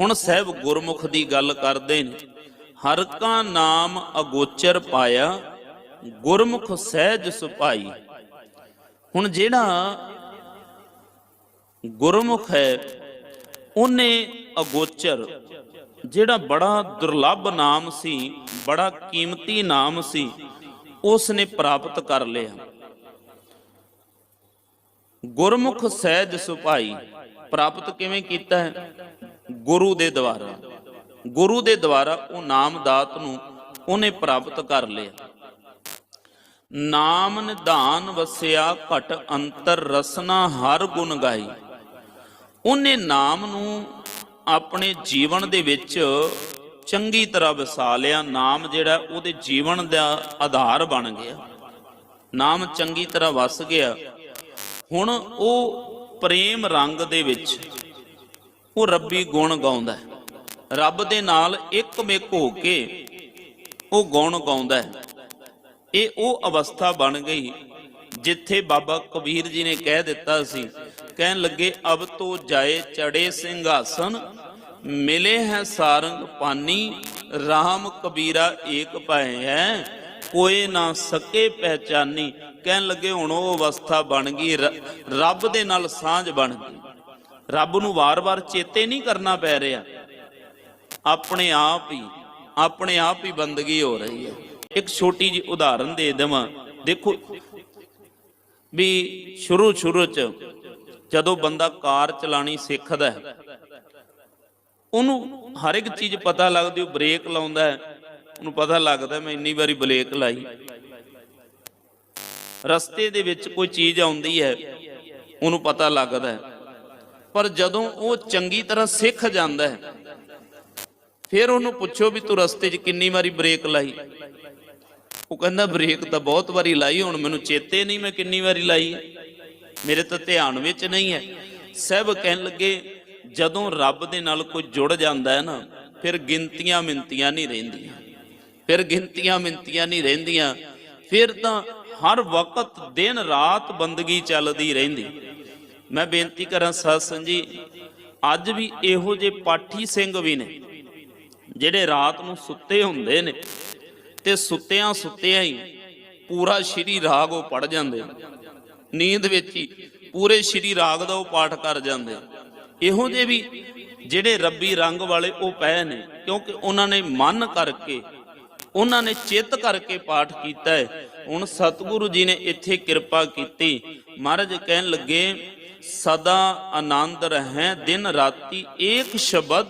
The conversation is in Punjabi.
ਹੁਣ ਸਹਿਬ ਗੁਰਮੁਖ ਦੀ ਗੱਲ ਕਰਦੇ ਨੇ। ਹਰ ਕਾ ਨਾਮ ਅਗੋਚਰ ਪਾਇਆ, ਗੁਰਮੁਖ ਸਹਿਜ ਸੁਭਾਈ। ਹੁਣ ਜਿਹੜਾ ਗੁਰਮੁਖ ਹੈ, ਉਹਨੇ ਅਗੋਚਰ, ਜਿਹੜਾ ਬੜਾ ਦੁਰਲੱਭ ਨਾਮ ਸੀ, ਬੜਾ ਕੀਮਤੀ ਨਾਮ ਸੀ ਉਸ ਨੇ ਪ੍ਰਾਪਤ ਕਰ ਲਿਆ। ਗੁਰਮੁਖ ਸਹਿਜ ਸੁਭਾਈ, ਪ੍ਰਾਪਤ ਕਿਵੇਂ ਕੀਤਾ ਹੈ? ਗੁਰੂ ਦੇ ਦੁਆਰਾ। ਗੁਰੂ ਦੇ ਦੁਆਰਾ ਉਹ ਨਾਮਦਾਤ ਨੂੰ ਉਹਨੇ ਪ੍ਰਾਪਤ ਕਰ ਲਿਆ। ਨਾਮ ਨਿਧਾਨ ਵਸਿਆ ਘਟ ਅੰਤਰ ਰਸਨਾ ਹਰ ਗੁਣ ਗਾਈ। ਉਹਨੇ ਨਾਮ ਨੂੰ ਆਪਣੇ ਜੀਵਨ ਦੇ ਵਿੱਚ ਚੰਗੀ ਤਰ੍ਹਾਂ ਵਸਾ ਲਿਆ। ਨਾਮ ਜਿਹੜਾ ਉਹਦੇ ਜੀਵਨ ਦਾ ਆਧਾਰ ਬਣ ਗਿਆ। ਨਾਮ ਚੰਗੀ ਤਰ੍ਹਾਂ ਵਸ ਗਿਆ। ਹੁਣ ਉਹ ਪ੍ਰੇਮ ਰੰਗ ਦੇ ਵਿੱਚ ਉਹ ਰੱਬੀ ਗੁਣ ਗਾਉਂਦਾ ਹੈ। ਰੱਬ ਦੇ ਨਾਲ ਇੱਕ ਮਿਕ ਹੋ ਕੇ ਉਹ ਗੁਣ ਗਾਉਂਦਾ ਹੈ। ਇਹ ਉਹ ਅਵਸਥਾ ਬਣ ਗਈ ਜਿੱਥੇ ਬਾਬਾ ਕਬੀਰ ਜੀ ਨੇ ਕਹਿ ਦਿੱਤਾ ਸੀ, ਕਹਿਣ ਲੱਗੇ, ਅਬ ਤੋ ਜਾਏ ਚੜੇ ਸਿੰਘਾਸਨ, ਮਿਲੇ ਹੈ ਸਾਰੰਗ ਪਾਨੀ, ਰਾਮ ਕਬੀਰਾ ਏਕ ਭੈ ਹੈ, ਕੋਏ ਨਾ ਸਕੇ ਪਹਿਚਾਨੀ। ਕਹਿਣ ਲੱਗੇ, ਹੁਣ ਉਹ ਅਵਸਥਾ ਬਣ ਗਈ ਰੱਬ ਦੇ ਨਾਲ ਸਾਂਝ ਬਣ ਗਈ। ਰੱਬ ਨੂੰ ਵਾਰ-ਵਾਰ ਚੇਤੇ ਨਹੀਂ ਕਰਨਾ ਪੈ ਰਿਹਾ। ਆਪਣੇ ਆਪ ਹੀ, ਆਪਣੇ ਆਪ ਹੀ ਬੰਦਗੀ ਹੋ ਰਹੀ ਹੈ। ਇੱਕ ਛੋਟੀ ਜੀ ਉਦਾਹਰਨ ਦੇ ਦੇਵਾਂ। ਦੇਖੋ, ਵੀ ਸ਼ੁਰੂ ਸ਼ੁਰੂ ਚ ਜਦੋਂ ਬੰਦਾ ਕਾਰ ਚਲਾਣੀ ਸਿੱਖਦਾ ਹੈ, ਉਹਨੂੰ ਹਰ ਇੱਕ ਚੀਜ਼ ਪਤਾ ਲੱਗਦੀ, ਉਹ ਬ੍ਰੇਕ ਲਾਉਂਦਾ ਹੈ। ਉਹਨੂੰ ਪਤਾ ਲੱਗਦਾ, ਮੈਂ ਇੰਨੀ ਵਾਰੀ ਬ੍ਰੇਕ ਲਾਈ। ਰਸਤੇ ਦੇ ਵਿੱਚ ਕੋਈ ਚੀਜ਼ ਆਉਂਦੀ ਹੈ, ਉਹਨੂੰ ਪਤਾ ਲੱਗਦਾ ਹੈ। ਪਰ ਜਦੋਂ ਉਹ ਚੰਗੀ ਤਰ੍ਹਾਂ ਸਿੱਖ ਜਾਂਦਾ ਹੈ, ਫਿਰ ਉਹਨੂੰ ਪੁੱਛੋ ਵੀ ਤੂੰ ਰਸਤੇ 'ਚ ਕਿੰਨੀ ਵਾਰੀ ਬ੍ਰੇਕ ਲਾਈ? ਉਹ ਕਹਿੰਦਾ, ਬ੍ਰੇਕ ਤਾਂ ਬਹੁਤ ਵਾਰੀ ਲਾਈ, ਹੁਣ ਮੈਨੂੰ ਚੇਤੇ ਨਹੀਂ ਮੈਂ ਕਿੰਨੀ ਵਾਰੀ ਲਾਈ। ਮੇਰੇ ਤਾਂ ਧਿਆਨ ਵਿੱਚ ਨਹੀਂ ਹੈ। ਸਭ ਕਹਿਣ ਲੱਗੇ, ਜਦੋਂ ਰੱਬ ਦੇ ਨਾਲ ਕੋਈ ਜੁੜ ਜਾਂਦਾ ਹੈ ਨਾ, ਫਿਰ ਗਿਣਤੀਆਂ ਮਿੰਤੀਆਂ ਨਹੀਂ ਰਹਿੰਦੀਆਂ। ਫਿਰ ਗਿਣਤੀਆਂ ਮਿੰਤੀਆਂ ਨਹੀਂ ਰਹਿੰਦੀਆਂ। ਫਿਰ ਤਾਂ ਹਰ ਵਕਤ ਦਿਨ ਰਾਤ ਬੰਦਗੀ ਚੱਲਦੀ ਰਹਿੰਦੀ। ਮੈਂ ਬੇਨਤੀ ਕਰਾਂ ਸਾਧ ਜੀ, ਅੱਜ ਵੀ ਇਹੋ ਜਿਹੇ ਪਾਠੀ ਸਿੰਘ ਵੀ ਨੇ, ਜਿਹੜੇ ਰਾਤ ਨੂੰ ਸੁੱਤੇ ਹੁੰਦੇ ਨੇ ਤੇ ਸੁੱਤਿਆਂ ਸੁੱਤਿਆਂ ਹੀ ਪੂਰਾ ਸ਼੍ਰੀ ਰਾਗ ਉਹ ਪੜ ਜਾਂਦੇ ਨੀਂਦ ਵਿੱਚ ਹੀ ਪੂਰੇ ਸ਼੍ਰੀ ਰਾਗ ਦਾ ਉਹ ਪਾਠ ਕਰ ਜਾਂਦੇ ਇਹੋ ਜਿਹੇ ਵੀ ਜਿਹੜੇ ਰੱਬੀ ਰੰਗ ਵਾਲੇ ਉਹ ਪਏ ਨੇ, ਕਿਉਂਕਿ ਉਹਨਾਂ ਨੇ ਮਨ ਕਰਕੇ, ਉਹਨਾਂ ਨੇ ਚਿੱਤ ਕਰਕੇ ਪਾਠ ਕੀਤਾ ਹੈ। ਹੁਣ ਸਤਿਗੁਰੂ ਜੀ ਨੇ ਇੱਥੇ ਕਿਰਪਾ ਕੀਤੀ। ਮਹਾਰਾਜ ਕਹਿਣ ਲੱਗੇ ਸਦਾ ਆਨੰਦ ਰਹੇ ਦਿਨ ਰਾਤੀ ਏਕ ਸ਼ਬਦ